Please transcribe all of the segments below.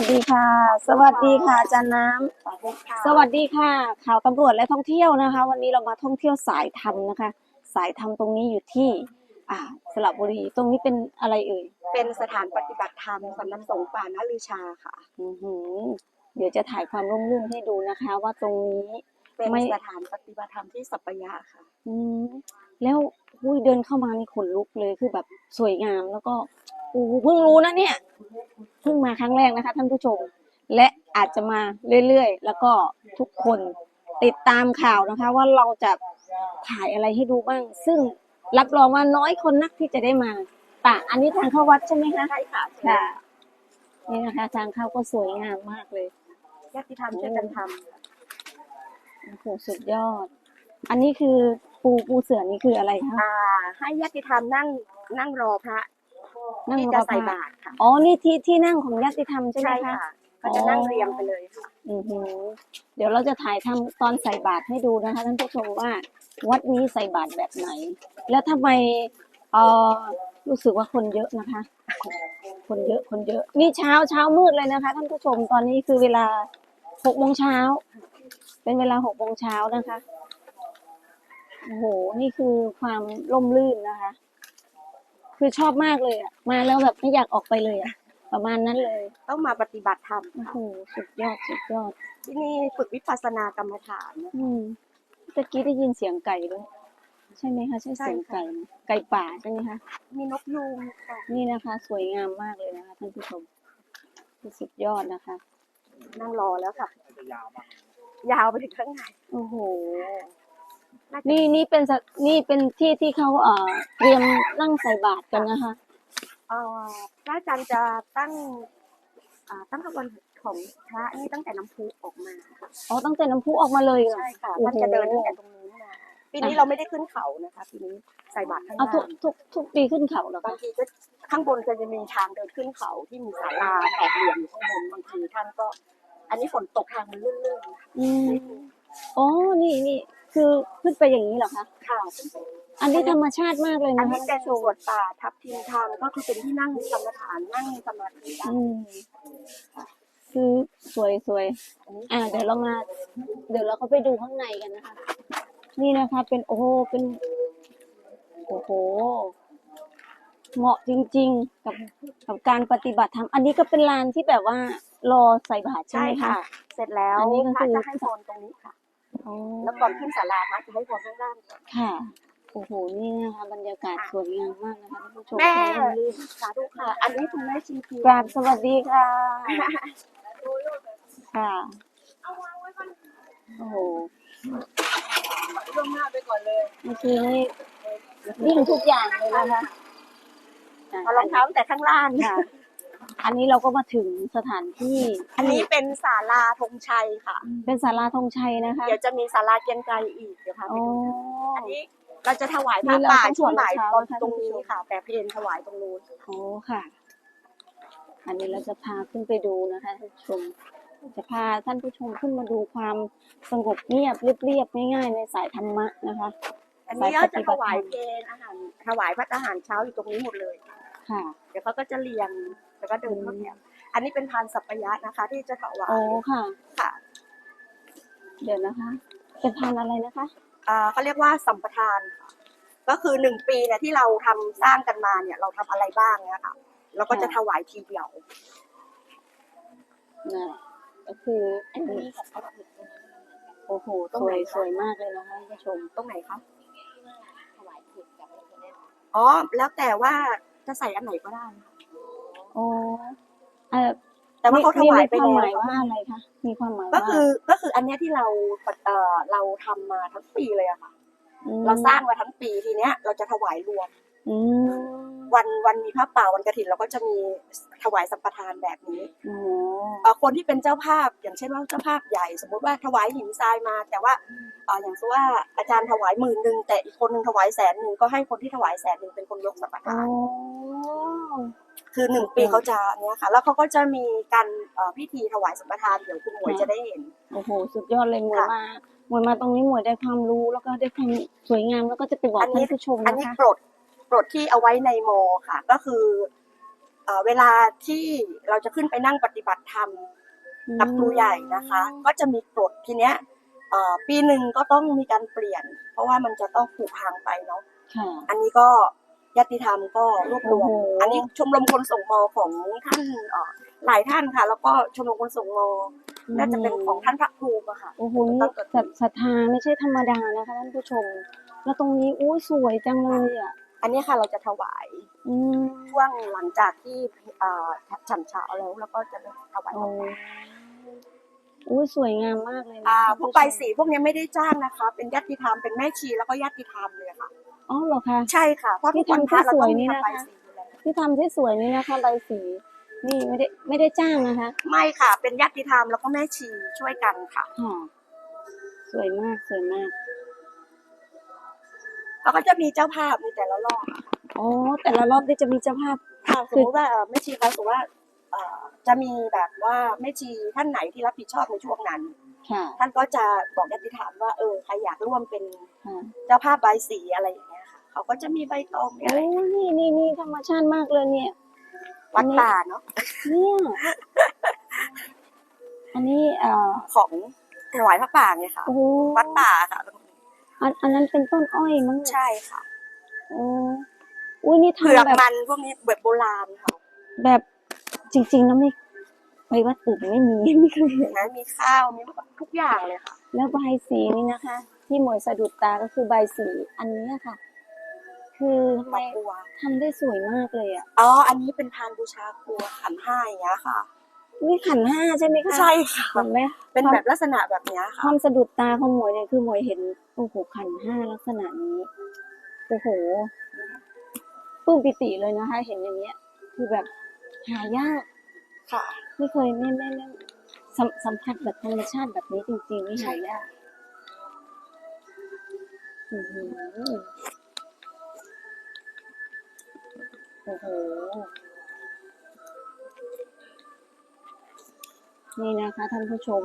วัสดีค่ะ สวัสดีค่ะอาจารย์น้ำ สวัสดีค่ะ ข่าวตำรวจและท่องเที่ยวนะคะ วันนี้เรามาท่องเที่ยวสายธรรมนะคะ สายธรรมตรงนี้อยู่ที่ อ่าสระบุรีตรงนี้เป็นอะไรเอ่ย เป็นสถานปฏิบัติธรรมสำนักสงฆ์ป่านาลือชาค่ะ อือหือ เดี๋ยวจะถ่ายความร่มรื่นให้ดูนะคะ ว่าตรงนี้เป็นไม่สถานปฏิบัติธรรมที่สัปยะค่ะ อืมแล้ว อุ้ยเดินเข้ามานี่ขนลุกเลยคือแบบสวยงามแล้วก็โอ้โหเพิ่งรู้นะเนี่ยเพิ่งมาครั้งแรกนะคะท่านผู้ชม และอาจจะมาเรื่อยๆ แล้วก็ทุกคนติดตามข่าวนะคะ ว่าเราจะถ่ายอะไรให้ดูบ้าง ซึ่งรับรองว่าน้อยคนนักที่จะได้มาป่ะอันนี้ทางเข้าวัดใช่ไหมคะใช่ค่ะค่ะนี่นะคะ ทางเข้าก็สวยงามมากเลยญาติธรรมช่วยกันทโอ้โหสุดยอด อันนี้คือ ปูปูเสือนี่คืออะไรำคะอ่า ให้ญาติธรรมนั่งนั่งรอพระนั่งที่รจะอพใส่ระบาตรค่ะอ๋อนี่ที่ที่นั่งของญาติธรรมใช่ไหมใช่คะค่ะก็จะนั่งเรียงไปเลยค่ะอือหือเดี๋ยวเราจะถ่ายทำตอนใส่บาตรให้ดูนะคะท่านผู้ชมว่าวัดนี้ใส่บาตรแบบไหน แล้วทำไมเออรู้สึกว่าคนเยอะนะคะ คนเยอะคนเยอะ นี่เช้าเช้ามืดเลยนะคะท่านผู้ชมตอนนี้คือเวลาหกโมงเช้าเป็นเวลาหกโมงเช้านะคะ โอ้โห นี่คือความร่มรื่นนะคะ คือชอบมากเลยอะมาแล้วแบบไม่อยากออกไปเลยอะประมาณนั้นเลย ต้องมาปฏิบัติธรรมโอ้โหสุดยอดสุดยอด ที่นี่ฝึกวิปัสสนากรรมฐานนะอืมตะกี้ได้ยินเสียงไก่ด้วยใช่ไหมคะใช่เสียงใช่ค่ะไก่ไหมไก่ป่าใช่ไหมคะ มีนกยูงค่ะนี่นะคะ สวยงามมากเลยนะคะท่านผู้ชมสุดยอดนะคะ นั่งรอแล้วค่ะ ยาวไปถึงข้างในโอ้โหาจะ นี่นี่เป็นสถนี่เป็นที่ที่เขาเอ่อเตรียมนั่งใส่บาตรกันนะคะ เอ่อพระอาจารย์จะตั้งอ่าตั้งขบวนของพระนี่ตั้งแต่น้ำพุออกมาค่ะอ๋อตั้งแต่น้ำพุออกมาเลยเหรอ ใช่ค่ะโอ้โห ท่านจะเดินตั้งแต่ตรงนู้นมาปีนี้เราไม่ได้ขึ้นเขานะคะปีนี้ใส่บาตรข้างเอาล่าทุกงทุกทุกปีขึ้นเขาเหรอบางคะทีก็ข้างบนก็จะมีทางเดินขึ้นเขาที่มีศาลาแอบเหลี่ยมอยู่ข้างบนบางทีท่านก็ อันนี้ฝนตกทางมันลื่นๆนะคะอืมอ๋อนี่นี่ คือขึ้นไปอย่างนี้เหรอคะ ค่ะอันนี้ธรรมชาติมากเลยอันนะคะนี้เป็นสวนป่าทับทิมทางก็คือเป็นที่นั่งกรรมฐานนั่งสมาธิได้อืมคือสวยสวยอ่าเดี๋ยวเรามา เดี๋ยวเราก็ไปดูข้างในกันนะคะ นี่นะคะ เป็นโอ้โหเป็นโอ้โห เหมาะจริง ๆ กับกับการปฏิบัติธรรมอันนี้ก็เป็นลานที่แบบว่ารอใส่บาตรใช่ใช่ไหมคะค่ะเสร็จแล้วอันนี้ก็พระคือ จะให้พรตรงนี้ค่ะอ๋อ แล้วก่อนขึ้นศาลาพระจะให้พรข้างล่างก่อนค่ะ โอ้โห นี่นะคะบรรยากาศสวยงามมากนะคะท่านผู้ชมแม่ร่มรื่นสาธุค่ะ อันนี้คุณแม่ชีพีกราบสวัสดีค่ะ ค่ะโอ้โหล่วงหน้าไปก่อนเลยเมื่อกี้นี่วิ่งทุกอย่างเลยนะคะะเอารองเท้าตั้งแต่ข้างล่างค่ะ อันนี้เราก็มาถึงสถานที่อันนี้เป็นศาลาธงชัยค่ะ เป็นศาลาธงชัยนะคะ เดี๋ยวจะมีศาลาเกียงไกรอีกเดี๋ยวพาไปโอ้ดูอันนี้เราจะถวายพนี่ระเราป่าต้องช่วงบ่ายถวายตอนเช้าตรงนี้นะคะค่ะ แต่เพลนถวายตรงนู้นโอ้ค่ะ อันนี้เราจะพาขึ้นไปดูนะคะท่านผู้ชมจะพาท่านผู้ชมขึ้นมาดูความสงบเงียบเรียบๆง่ายๆในสายธรรมะนะคะ อันนี้ก็จะถวายสายปฏิบัติธรรมเพลนอาหารถวายพระอาหารเช้าอยู่ตรงนี้หมดเลย ค่ะ เดี๋ยวเขาก็จะเรียง แล้วก็เดินเข้าแถวอันนี้เป็นพานสัปยะนะคะ ที่จะถวาโอ้ยค่ะ ค่ะ เดี๋ยวนะคะ เป็นพานอะไรนะคะอ่าเขาเรียกว่าสัมปทานค่ะก็คือหนึ่งปีเนี่ยที่เราทำสร้างกันมาเนี่ย เราทำอะไรบ้างเนี่ยค่ะเราก็จะถวายทีเดียวนะก็คืออันนี้โอ้โหตรงสไหวนยคะสวยมากเลยนะคะท่านผู้ชมตรงไหนคะอ๋อ แล้วแต่ว่าจะใส่อันไหนก็ได้นะคะ โอ้เอ่อแต่ว่าเขาถวายไปมีความหแล้มายวว่าอะไรคะมีความหมายก็ว่าคือก็คืออันเนี้ยที่เราเอ่อเราทำมาทั้งปีเลยอะค่ะมเราสร้างมาทั้งปีทีเนี้ย เราจะถวายรวม อืม วันวันมีพระป่าวันกฐินเราก็จะมีถวายสัมปทานแบบนี้โอ้เอ่อคนที่เป็นเจ้าภาพ อย่างเช่นว่าเจ้าภาพใหญ่ สมมติว่าถวายหินทรายมา แต่ว่าเอ่ออย่างเช่นว่าอาจารย์ถวายหมื่นหนึ่งแต่อีกคนหนึ่งถวายแสนหนึ่งก็ให้คนที่ถวายแสนหนึ่งเป็นคนยกสัมปโอ้ทานคือหนึ่งปีเขาจะเนี้ยค่ะ แล้วเขาก็จะมีการเอ่อพิธีถวายสัมปทานเดี๋ยวคุณหมวยจะได้เห็นโอ้โหสุดยอดเลยหมวยค่ะมาหมวยมาตรงนี้หมวยได้ความรู้แล้วก็ได้ความสวยงามแล้วก็จะไปบอกอันนี้ท่านผู้ชมอันนะนี้คะปลด ปลดที่เอาไว้ในโมค่ะ ก็คือเอ่อเวลาที่เราจะขึ้นไปนั่งปฏิบัติธรรมกับครูใหญ่นะคะ ก็จะมีกฎทีเนี้ยเอ่อปีหนึ่งก็ต้องมีการเปลี่ยน เพราะว่ามันจะต้องผูกพังไปเนาะค่ะ อันนี้ก็ญาติธรรมก็รวบรวมโอ้โห อันนี้ชมรมคนส่งมอของท่านเอ่อหลายท่านค่ะ แล้วก็ชมรมคนส่งมอน่าจะเป็นของท่านพระครูอะค่ะ โอ้โหนี่ศรัทศรัทธาไม่ใช่ธรรมดานะคะท่านผู้ชม แล้วตรงนี้อุ้ยสวยจังเลยอะ อันนี้ค่ะเราจะถวายอืมช่วงหลังจากที่เอ่อฉันเช้าแล้วแล้วก็จะถวายโอ้อุ้ยสวยงามมากเลยนะอ่าท่านพวกผู้ชมใบสีพวกนี้ไม่ได้จ้างนะคะ เป็นญาติธรรมเป็นแม่ชีแล้วก็ญาติธรรมเลยค่ะอ๋อเหรอคะใช่ค่ะเพราะทุกวันพระเราต้องมีทำใบสีอยู่แล้วที่ทำที่สวยนี่นะคะ ใบสีนี่ไม่ได้ไม่ได้จ้างนะคะ ไม่ค่ะ เป็นญาติธรรมแล้วก็แม่ชีช่วยกันค่ะค่ะสวยมากสวยมาก แล้วก็จะมีเจ้าภาพในแต่ละรอบอะค่ะอ๋อแต่ละรอบที่จะมีเจ้าภาพ ค่ะสมมติว่าเอ่อแม่ชีเขาสมมติว่าเอ่อจะมีแบบว่าแม่ชีท่านไหนที่รับผิดชอบในช่วงนั้น ค่ะท่านก็จะบอกญาติธรรมว่าเออใครอยากร่วมเป็นค่ะเจ้าภาพใบสีอะไรอย่างเงี้ยค่ะเขาก็จะมีใบตองมีโอ้อะไรนี่นี่นี่ธรรมชาติมากเลยเนี่ย วัดป่าเนาะเนี่ยอันนี้เอ่อของถวายพระป่าไงค่ะ โอ้โหวัดป่าค่ะ อันอันนั้นเป็นต้นอ้อยมั้งเนี่ยใช่ค่ะโอ้อุ้ยนี่เผือกทำแบบมันพวกนี้แบบโบราณค่ะแบบจริงๆแล้วไม่ไปวัดอื่นไม่มี ไม่เคยเห็นนะมีข้าวมีทุกอย่างเลยค่ะ แล้วใบสีนี่นะคะ ที่หมวยสะดุดตาก็คือใบสีอันนี้ค่ะ คือทำไมดอกบัว ทำได้สวยมากเลยอะ อ๋อ อันนี้เป็นพานบูชาครัวขันห้าอย่างเงี้ยค่ะ นี่ขันห้าใช่ไหมคะใช่ค่ะเห็นไหมเป็นแบบลักษณะแบบเนี้ยคค่ะวามสะดุดตาของหมวยเนี่ยคือหมวยเห็นโอ้โหขันห้าลักษณะนี้โอ้โหปลื้มปิติเลยนะคะ เห็นอย่างเงี้ย คือแบบหายากค่ะ ไม่เคยไม่ไม่ไม่สัมสัมผัสแบบธรรมชาติแบบนี้จริงๆนี่หายากอื้อหือโอ้โห นี่นะคะท่านผู้ชม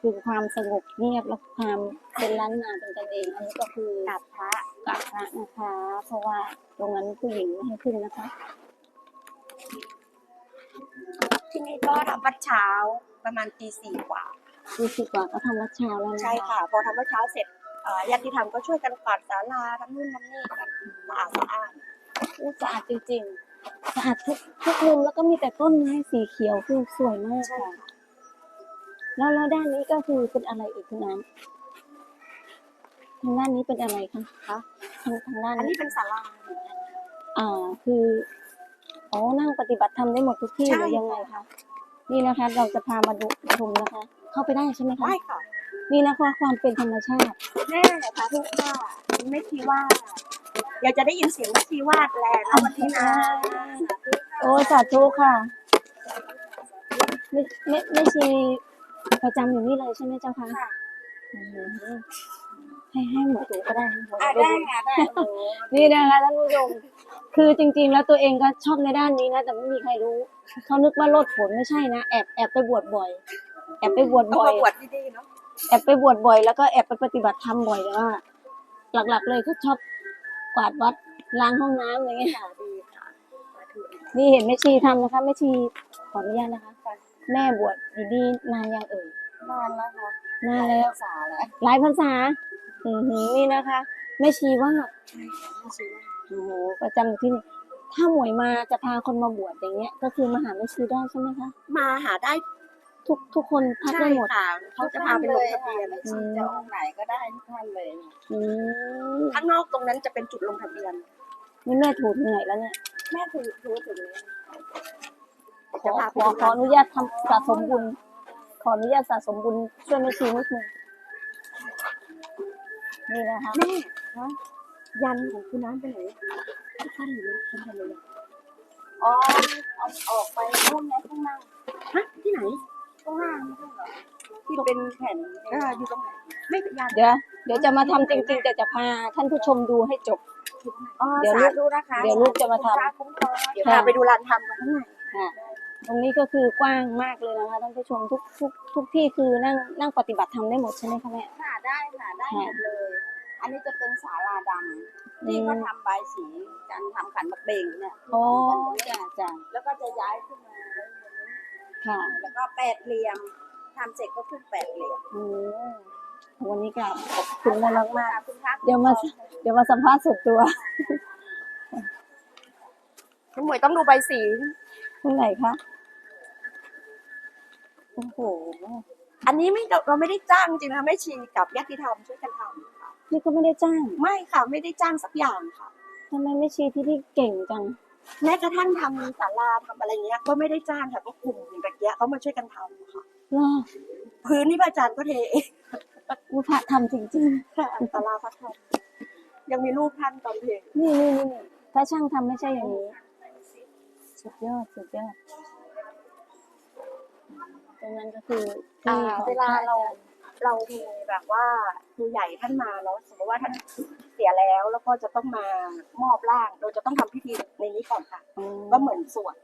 คือความสงบเงียบและความเป็นล้านนาเป็นกันเองอันนี้ก็คือกราบพระกราบพระนะคะ เพราะว่าตรงนั้นผู้หญิงไม่ให้ขึ้นนะคะ ที่นี่ก็ทำวัดเช้าประมาณตีสี่กว่าดูสิกว่าก็ทำวัดเช้าแล้วนะคะใช่ค่ะ พอทำวัดเช้าเสร็จเอ่อญาติธรรมก็ช่วยกันกวาดศาลาทำนู่นทำนี่กันสะอาดสะอาดอู้สะอาดจริงๆสะอาดทุกทุกมุมแล้วก็มีแต่ต้นไม้สีเขียวคือสวยมากใช่ค่ะค่ะ แล้วแล้วด้านนี้ก็คือเป็นอะไรอีกคุณน้ำทางด้านนี้เป็นอะไรคะคะทางทางด้านอันนี้นี้เป็นศาลา อ่าคืออ๋อนั่งปฏิบัติธรรมได้หมดทุกที่ใช่ หรือยังไงคะนี่นะคะ เราจะพามาดูชมนะคะ เข้าไปได้ใช่ไหมคะ ได้ค่ะนี่นะคะความเป็นธรรมชาติ แม่ค่ะทุกว่าไม่ทีว่า อยากจะได้ยินเสียงแม่ทีวาดแรงนะวันนี้นะโอ้สาธุค่ะไม่ไม่ไม่ชี ประจำอยู่นี่เลยใช่ไหมเจ้าคะค่ะอืมให้ให้หมดดูก็ได้หมดอะดู ได้ค่ะได้โอ้โหนี่นะคะท่านผู้ชมคือจริงๆ แล้วตัวเองก็ชอบในด้านนี้นะ แต่ไม่มีใครรู้เขานึกว่าโลดผลไม่ใช่นะแอบแอบไปบวชบ่อย แอบไปบวชต้องบ่อยมาบวชที่นี่เนาะแอบไปบวชบ่อยแล้วก็แอบไปปฏิบัติธรรมบ่อยแต่ว่า หลักๆ เลยก็ชอบกวาดวัดล้างห้องน้ำอะไรเงี้ยค่ะดีค่ะสาธุนี่เห็นแม่ชีทำนะคะแม่ชีขออนุญาตนะคะ แม่บวชอยู่นี่นานยังเอ่ยนานแล้วค่ะนานแล้วสาแล้วหลายภาษา อือหือนี่นะคะแม่ชีว่าใช่ค่ะไม่ซื้อโอ้โหประจำอยู่ที่นี่ถ้าหมวยมาจะพาคนมาบวชอย่างเงี้ย ก็คือมาหาแม่ชีได้ใช่ไหมคะ มาหาได้ทุกทุกคนพักใช่ได้หมด ค่ะเขาจะพาไปลงทะเบียนอืม จะองค์ไหนก็ได้ทุกท่านเลย อืมข้างนอกตรงนั้นจะเป็นจุดลงทะเบียน นี่แม่ถูกเหนื่อยแล้วเนี่ย แม่ถือถือถึงนี้ ขอขอขออนุญาตทำสะสมบุญ ขออนุญาตสะสมบุญช่วยแม่ชีนิดนึงนี่นะคะแม่คะยันของคุณน้ำไปไหนทุกท่านอยู่นะทุกท่านเลยนะอ๋อเอาออกไปร่วมแม่ข้างหน้าฮะที่ไหนข้างหน้าไม่ใช่เหรอที่เป็นแผ่นเอออยู่ตรงไหนไม่เป็นยันเดี๋ยวเดี๋ยวจะมาทำจริงๆแต่จะพาท่านผู้ชมดูให้จบ อ๋อเดี๋ยวลูสาก ธุนะคะเดี๋ยวลูกจะมาทำคุ้มครองเดี๋ยวพาไปดูลานทำกันข้างใน ค่ะ ตรงนี้ก็คือกว้างมากเลยนะคะท่านผู้ชมทุกทุกทุกที่คือนั่งนั่งปฏิบัติธรรมได้หมดใช่ไหมคะแม่ ค่ะได้ค่ะได้หมดเลย อันนี้จะเป็นศาลาดำที่เขาทำใบายสีการทำขันบักเบงเนี่ยโอ้จ้ะจ้ะแล้วก็จะย้ายขึ้นมาไว้บนนี้ค่ะ แล้วก็แปดเหลี่ยมทำเสร็จก็ขึ้นแปดเหลี่ยมอืมวันนี้ก็ขอบคุณมากมากขอบคุณครับๆเดี๋ยวมาเดี๋ยวมาสัมภาษณ์ส่วนตัว คุณหมวยต้องดูใบสี ตรงไหนคะโอ้โหอันนี้ไม่เราไม่ได้จ้างจริงๆนะไม่ชีกับญาติธรรมช่วยกันทำค่ะนี่ก็ไม่ได้จ้างไม่ค่ะไม่ได้จ้างสักอย่างค่ะทำไมไม่ชี้ที่ที่เก่งจัง แม้กระทั่งทำศาลาทำอะไรเงี้ย ก็ไม่ได้จ้างค่ะก็กลุ่มอย่างแบบเนี้ยเขามาช่วยกันทำค่ะเหรอพื้นที่พระอาจารย์ก็เทเองอุพระทำจริงค่ะศาลาพระธรรมยังมีรูปท่านตอนเทๆนี่นี่นี่นี่ถ้าช่างทำไม่ใช่อย่างนี้ สุดยอด สุดยอด ตรงนั้นก็คือที่อ่าของเวลาเราเรามีแบบว่าครูใหญ่ท่านมาแล้วสมมติว่าท่านเสียแล้วแล้วก็จะต้องมามอบร่าง เราจะต้องทำพิธีในนี้ก่อนค่ะอ๋อก็เหมือนสวด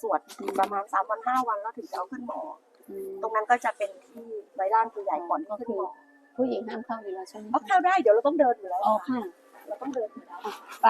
สวดประมาณสามวันห้าวันแล้วถึงจะเอาขึ้นหมอ อืมตรงนั้นก็จะเป็นที่ไว้ร่างครูใหญ่ก่อนที่ขึ้นหมอผู้หญิงห้ามเข้าอยู่แล้วใช่ไหมก็เข้าได้เดี๋ยวเราต้องเดินอยู่แล้วอ๋อค่ะค่ะเราต้องเดินอยู่แล้ว ไป